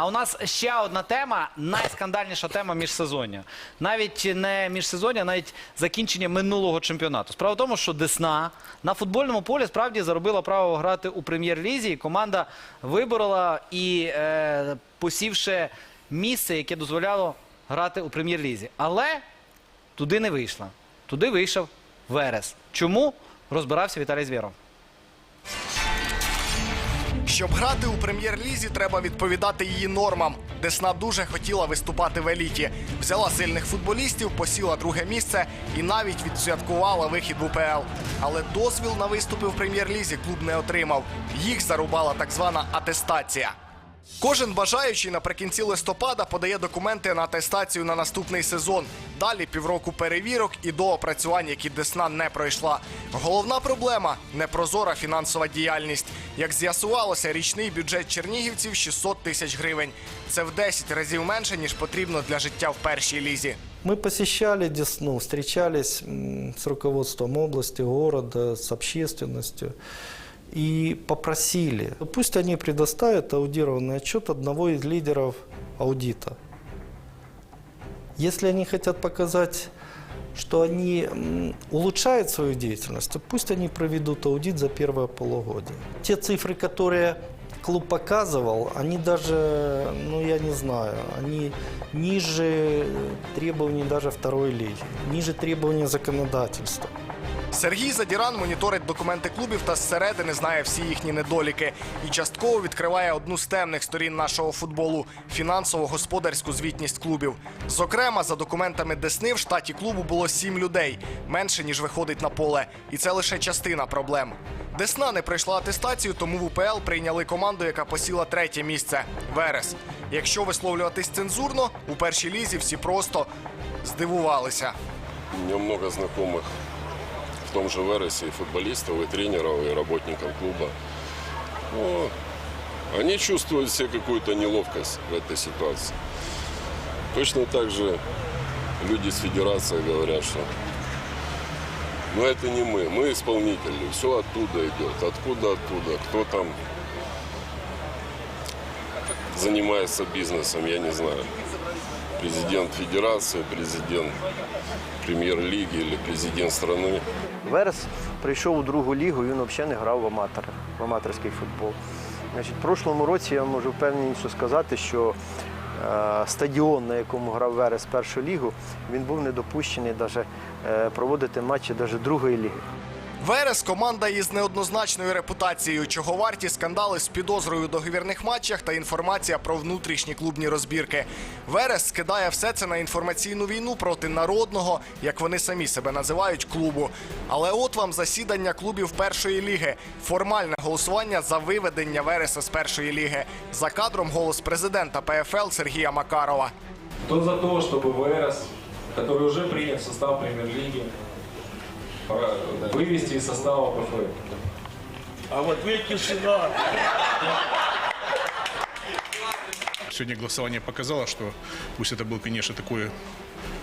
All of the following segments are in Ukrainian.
А у нас ще одна тема, найскандальніша тема міжсезоння. Навіть не міжсезоння, а навіть закінчення минулого чемпіонату. Справа в тому, що Десна на футбольному полі справді заробила право грати у прем'єр-лізі. Команда виборола і е, посівши місце, яке дозволяло грати у прем'єр-лізі. Але туди не вийшла. Туди вийшов Верес. Чому? Розбирався Віталій Звєров. Щоб грати у прем'єр-лізі, треба відповідати її нормам. Десна дуже хотіла виступати в еліті. Взяла сильних футболістів, посіла друге місце і навіть відсвяткувала вихід в УПЛ. Але дозвіл на виступи в прем'єр-лізі клуб не отримав. Їх зарубала так звана атестація. Кожен бажаючий наприкінці листопада подає документи на атестацію на наступний сезон. Далі півроку перевірок і доопрацювань, які Десна не пройшла. Головна проблема непрозора фінансова діяльність. Як з'ясувалося, річний бюджет чернігівців 600 тисяч гривень. Це в 10 разів менше ніж потрібно для життя в першій лізі. Мы посещали Десну, встречались с руководством области, города, с общественностью и попросили, пусть они предоставят аудированный отчет одного из лидеров аудита. Если они хотят показать, что они м, улучшают свою деятельность, то пусть они проведут аудит за первое полугодие. Те цифры, которые клуб показывал, они даже, ну я не знаю, они ниже требований даже второй лиги, ниже требований законодательства. Сергій Задіран моніторить документи клубів та зсередини знає всі їхні недоліки і частково відкриває одну з темних сторін нашого футболу фінансово-господарську звітність клубів. Зокрема, за документами Десни в штаті клубу було сім людей менше ніж виходить на поле, і це лише частина проблем. Десна не пройшла атестацію, тому в УПЛ прийняли команду, яка посіла третє місце Верес. Якщо висловлюватись цензурно, у першій лізі всі просто здивувалися. У меня много знакомых в том же Вересе, и футболистов, и тренеров, и работников клуба. Но они чувствуют себе какую-то неловкость в этой ситуации. Точно так же люди с федерации говорят, что но это не мы, мы исполнители, все оттуда идет. Откуда оттуда, кто там занимается бизнесом, я не знаю. Президент федерации, президент премьер-лиги или президент страны. Верес прийшов у другу лігу, він взагалі не грав в аматори, в аматорський футбол. Значить, в прошлому році я можу впевненіше сказати, що е, стадіон, на якому грав Верес першу лігу, він був не допущений даже, е, проводити матчі навіть другої ліги. Верес команда із неоднозначною репутацією, чого варті скандали з підозрою у договірних матчах та інформація про внутрішні клубні розбірки. Верес скидає все це на інформаційну війну проти народного, як вони самі себе називають, клубу. Але от вам засідання клубів першої ліги. Формальне голосування за виведення Вереса з першої ліги. За кадром голос президента ПФЛ Сергія Макарова. Кто за то, чтобы ВРС, который уже принят в состав премьер-лиги, пора вывести из состава ПФЛ? А вот вы тишина. Сегодня голосование показало, что пусть это был, конечно, такой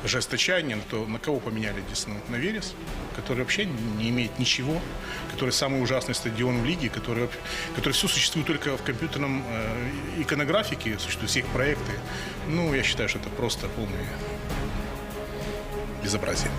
жест отчаяния, то на кого поменяли Десну? На Верес, который вообще не имеет ничего, который самый ужасный стадион в лиге, который, который все существует только в компьютерном э, иконографике, существуют все их проекты. Ну, я считаю, что это просто полное безобразие.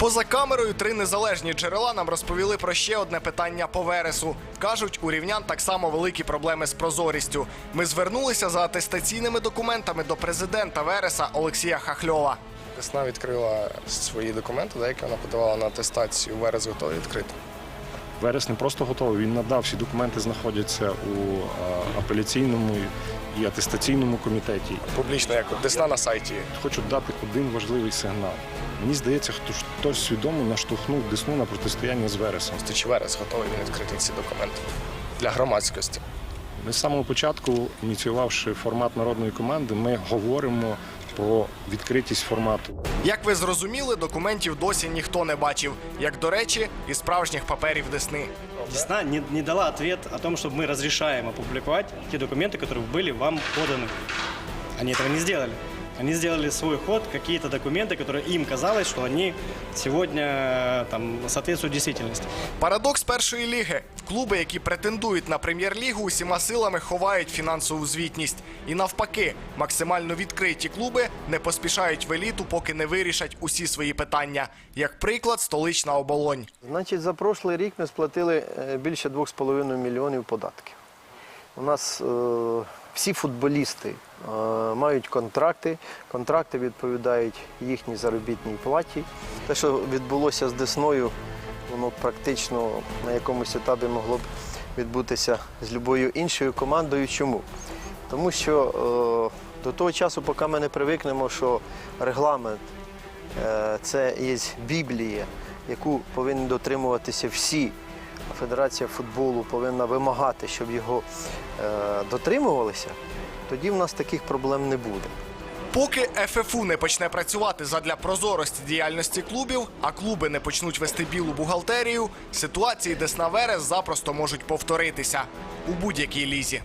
Поза камерою три незалежні джерела нам розповіли про ще одне питання по вересу. Кажуть, у рівнян так само великі проблеми з прозорістю. Ми звернулися за атестаційними документами до президента Вереса Олексія Хахльова. Весна відкрила свої документи, деякі вона подавала на атестацію. Верес готовий відкрити. Верес не просто готовий, він надав всі документи знаходяться у апеляційному і атестаційному комітеті. Публічно, як Десна на сайті. Хочу дати один важливий сигнал. Мені здається, хто хтось свідомо наштовхнув десну на протистояння з Вересом. Чи Верес готовий він відкрити ці документи для громадськості? Ми з самого початку, ініціювавши формат народної команди, ми говоримо про відкритість формату. Як ви зрозуміли, документів досі ніхто не бачив. Як до речі, і справжніх паперів Десни. Десна не, не дала ответ о том, что мы разрешаем опубликовать те документы, которые были вам поданы. Они этого не сделали. Они сделали свой ход, какие-то документы, которые им казалось, что они сегодня э, там, соответствуют действительности. Парадокс першої ліги. Клуби, які претендують на прем'єр-лігу, усіма силами ховають фінансову звітність. І навпаки, максимально відкриті клуби не поспішають в еліту, поки не вирішать усі свої питання. Як приклад, столична оболонь. Значить, за прошлий рік ми сплатили е, більше 2,5 мільйонів податків. У нас е, всі футболісти е, мають контракти, контракти відповідають їхній заробітній платі. Те, що відбулося з Десною, воно практично на якомусь етапі могло б відбутися з любою іншою командою. Чому? Тому що е, до того часу, поки ми не привикнемо, що регламент Е, Це є Біблія, яку повинні дотримуватися всі. Федерація футболу повинна вимагати, щоб його е, дотримувалися, тоді в нас таких проблем не буде. Поки ФФУ не почне працювати задля прозорості діяльності клубів, а клуби не почнуть вести білу бухгалтерію, ситуації Десна Верес запросто можуть повторитися у будь-якій лізі.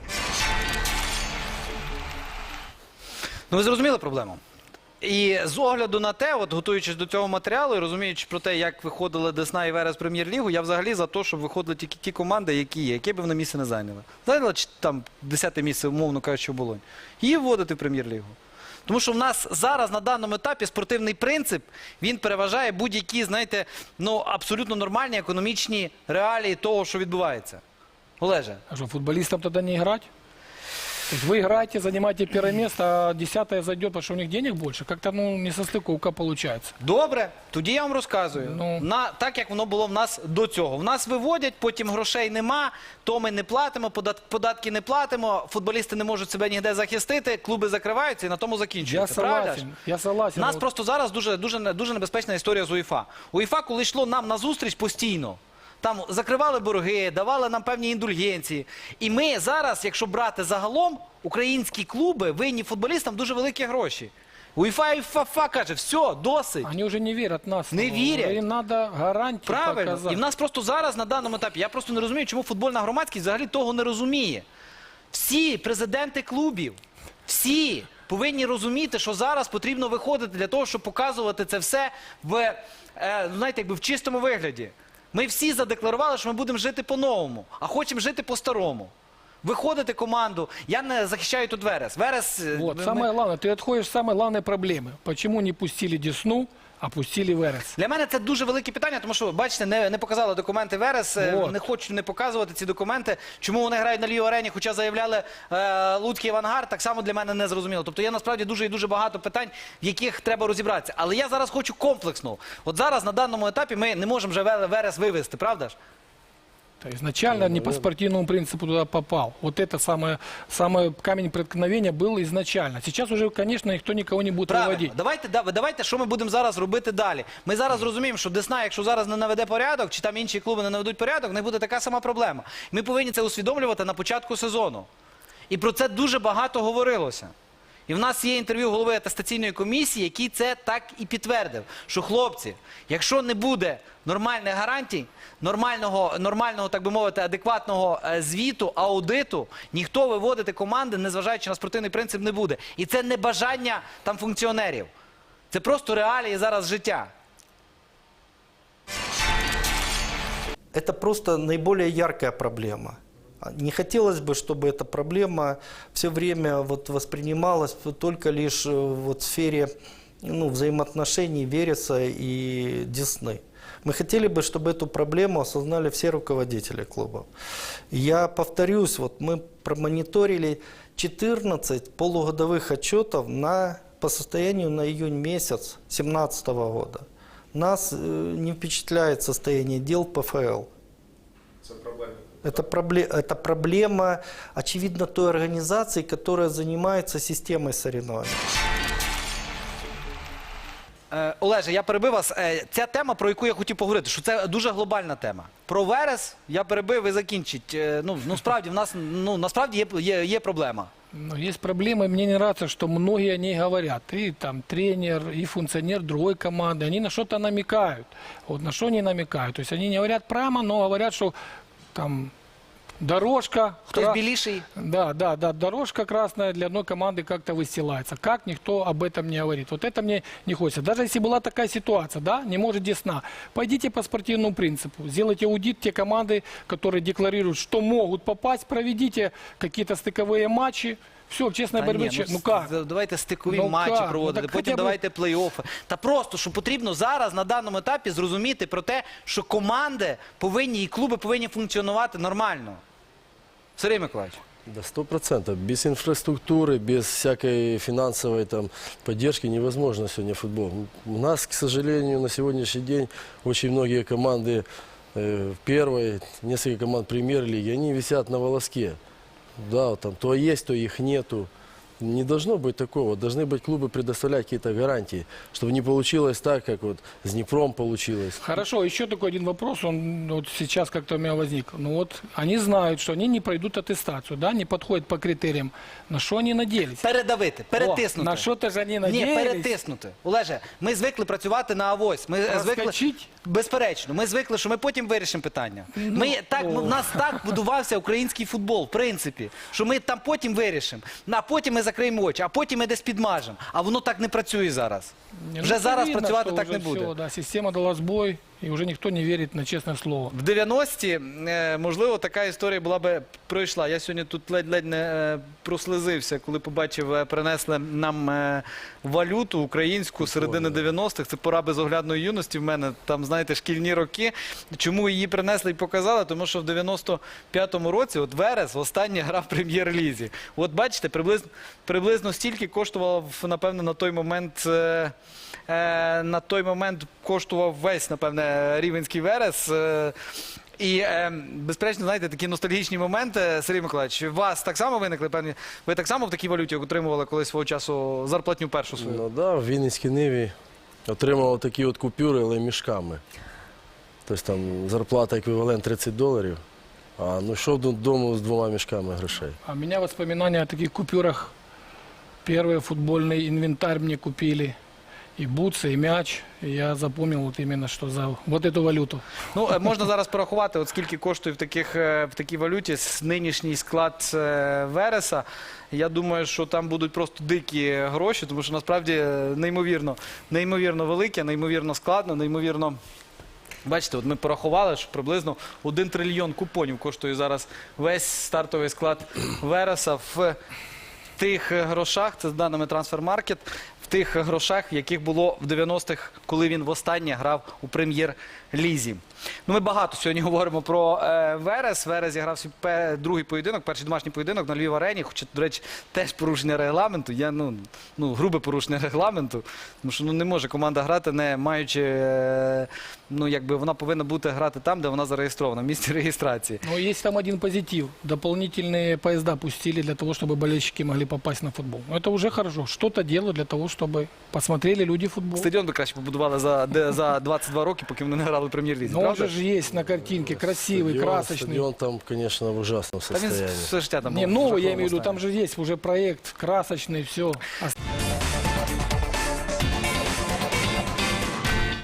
Ну ви зрозуміли проблему? І з огляду на те, от готуючись до цього матеріалу і розуміючи про те, як виходили Десна і Верес прем'єр-лігу, я взагалі за те, щоб виходили тільки ті команди, які є, які б вони місце не зайняли. Зайняла чи там 10 місце, умовно кажучи, оболонь. Її вводити в прем'єр-лігу. Тому що в нас зараз на даному етапі спортивний принцип він переважає будь-які, знаєте, ну абсолютно нормальні економічні реалії того, що відбувається. Олеже, А что, футболистам тогда не играть? То есть вы играете, занимаете первое место, а десятое зайдет, потому что у них денег больше. Как-то ну, не состыковка получается. Добре, тоді я вам розказую. Ну. На, так як воно було в нас до цього. В нас виводять, потім грошей нема, то ми не платимо, подат, податки не платимо, футболісти не можуть себе ніде захистити, клуби закриваються і на тому Я закінчується. Правда? ж? согласен. Я согласен. У нас Вот просто зараз дуже, дуже, не- дуже небезпечна історія з УЄФА. УЄФА, коли йшло нам на зустріч постійно, там закривали борги, давали нам певні індульгенції. І ми зараз, якщо брати загалом, українські клуби винні футболістам дуже великі гроші. УЄФА і ФАФА каже, все, досить. Они уже не верят нас. Не Ну, верят. Им надо гарантии Правильно. показать. І в нас просто зараз на даному етапі, я просто не розумію, чому футбольна громадськість взагалі того не розуміє. Всі президенти клубів, всі повинні розуміти, що зараз потрібно виходити для того, щоб показувати це все в, е, знаєте, якби в чистому вигляді. Ми всі задекларували, що ми будемо жити по-новому, а хочемо жити по-старому. Виходити команду. Я не захищаю тут Верес. Верес. е, Вот, ми- самое главное, ты отходишь от самой главной проблемы. Почему не пустили Десну, а пустили Верес? Для мене це дуже велике питання, тому що, бачите, не, не показали документи Верес, е, Вот. не хочу не показувати ці документи. Чому вони грають на лівій арені, хоча заявляли е, Луцький Авангард, так само для мене не зрозуміло. Тобто є насправді дуже і дуже багато питань, в яких треба розібратися. Але я зараз хочу комплексно. От зараз на даному етапі ми не можемо вже Верес вивести, правда ж? То изначально не по спортивному принципу туда попал. Вот это самое, самый камень преткновения был изначально. Сейчас уже, конечно, никто никого не будет Правильно. выводить. Давайте, да, давайте, що ми будемо зараз робити далі. Ми зараз розуміємо, що Десна, якщо зараз не наведе порядок, чи там інші клуби не наведуть порядок, не буде така сама проблема. Ми повинні це усвідомлювати на початку сезону. І про це дуже багато говорилося. І в нас є інтерв'ю голови атестаційної комісії, який це так і підтвердив. Що хлопці, якщо не буде нормальних гарантій, нормального, нормального, так би мовити, адекватного е, звіту, аудиту, ніхто виводити команди, незважаючи на спортивний принцип, не буде. І це не бажання там функціонерів. Це просто реалії зараз життя. Это просто наиболее яркая проблема. А Не хотелось бы, чтобы эта проблема все время вот воспринималась вот только лишь э, вот в сфере ну, взаимоотношений Вереса и Десны. Мы хотели бы, чтобы эту проблему осознали все руководители клубов. Я повторюсь, вот мы промониторили 14 полугодовых отчетов на, по состоянию на июнь месяц 2017 года. Нас э, не впечатляет состояние дел ПФЛ. Это, пробле- это проблема, очевидно, той организации, которая занимается системой соревнований. Е, Олеже, я перебив вас. Е, Ця тема, про яку я хотів поговорити, що це дуже глобальна тема. Про Верес я перебив і закінчить. Е, Ну, ну справді, в нас ну, насправді є, є, є проблема. Но есть проблемы, мне не нравится, что многие о ней говорят. И там тренер, и функционер другой команды, они на что-то намекают. Вот на что они намекают. То есть они не говорят прямо, но говорят, что там Дорожка. Хтось кра- біліший. Да, да, да, дорожка красная для одной команды как-то выстилается. Как никто об этом не говорит. Вот это мне не хочется. Даже если была такая ситуация, да, не может Десна, пойдите по спортивному принципу. Сделайте аудит те команды, которые декларируют, что могут попасть, проведите какие-то стыковые матчи. Все, в честной Та борьбе. ні, че- ну, ну как? з- Давайте стикові Ну матчі как? Ну, проводити, так потім хоча б- давайте плей-оффи. Та просто, що потрібно зараз на даному етапі зрозуміти про те, що команди повинні і клуби повинні функціонувати нормально. Сергій Миколаївич. Да, сто процентов. Без инфраструктуры, без всякой финансовой там, поддержки невозможно сегодня футбол. У нас, к сожалению, на сегодняшний день очень многие команды э, в первой, несколько команд премьер-лиги, они висят на волоске. Да, там то есть, то их нету Не должно быть такого. Должны быть клубы предоставлять какие-то гарантии, чтобы не получилось так, как вот с Днепром получилось. Хорошо, еще такой один вопрос, он вот сейчас как-то у меня возник. Ну вот они знают, что они не пройдут аттестацию, да, не подходят по критериям. На что они надеялись? Передавити, перетиснути. О, на що-то ж вони Ні, надіялись. перетиснути. Олеже, ми звикли працювати на авось. Ми е, звикли, Проскочить? безперечно, ми звикли, що ми потім вирішимо питання. Ми так, ми, в нас так будувався український футбол, в принципі, що ми там потім вирішимо, а потім ми закриємо очі, а потім ми десь підмажемо. А воно так не працює зараз. Вже ну, зараз працювати так не буде. да, система дала сбой, и уже никто не верит на честное слово. В 90-ті, е, можливо, така історія була би пройшла. Я сьогодні тут ледь-ледь не е, прослизився, коли побачив, е, принесли нам валюту українську середини 90-х. Це пора безоглядної юності в мене. Там, знаєте, шкільні роки. Чому її принесли і показали? Тому що в 95-му році, от Верес, останнє грав в прем'єр-лізі. От бачите, приблизно, приблизно стільки коштував, напевно, на той момент. на той момент коштував весь, напевне, рівенський верес. Е, і, е, безперечно, знаєте, такі ностальгічні моменти, Сергій Миколаївич, у вас так само виникли певні. Ви так само в такій валюті отримували колись свого часу зарплатню першу свою? Ну да, в Вінницькій Ниві отримав такі от купюри, але мішками. Тобто там зарплата еквівалент 30 доларів, а ну йшов додому з двома мішками грошей. А у меня воспоминания о таких купюрах. Первый футбольный инвентарь мне купили. И бутсы, и мяч. Я запомнил вот именно, что за вот эту валюту. Ну, е, можна зараз порахувати, от скільки коштує в, таких, е, в такій валюті нинішній склад е, Вереса. Я думаю, що там будуть просто дикі гроші, тому що насправді неймовірно, неймовірно велике, неймовірно складно, неймовірно. Бачите, от ми порахували, що приблизно 1 трильйон купонів коштує зараз весь стартовий склад Вереса в тих грошах, це з даними Трансфермаркет, в тих грошах, яких було в 90-х, коли він востаннє грав у прем'єр-лізі. Ну, ми багато сьогодні говоримо про е, Верес. Верес зіграв свій пе- другий поєдинок, перший домашній поєдинок на Львів арені, хоча, до речі, теж порушення регламенту. Я, ну, ну, грубе порушення регламенту, тому що ну, не може команда грати, не маючи, е, ну, якби вона повинна бути грати там, де вона зареєстрована, в місці реєстрації. Но есть там один позитив. Дополнительные поезда пустили для того, чтобы болельщики могли попасть на футбол. Но это уже хорошо. Что-то делают для того, чтобы посмотрели люди футбол. Стадіон би краще побудували за, де, за 22 роки, поки вони не грали в прем'єр-лізі. Но он правда? же ж есть на картинке, красивый, Стадіон- красочный. Стадіон там, конечно, в ужасном Та він состоянии. все життя там Не, був в новый, я жахливому имею в виду, стані. там же есть уже проект красочный, все.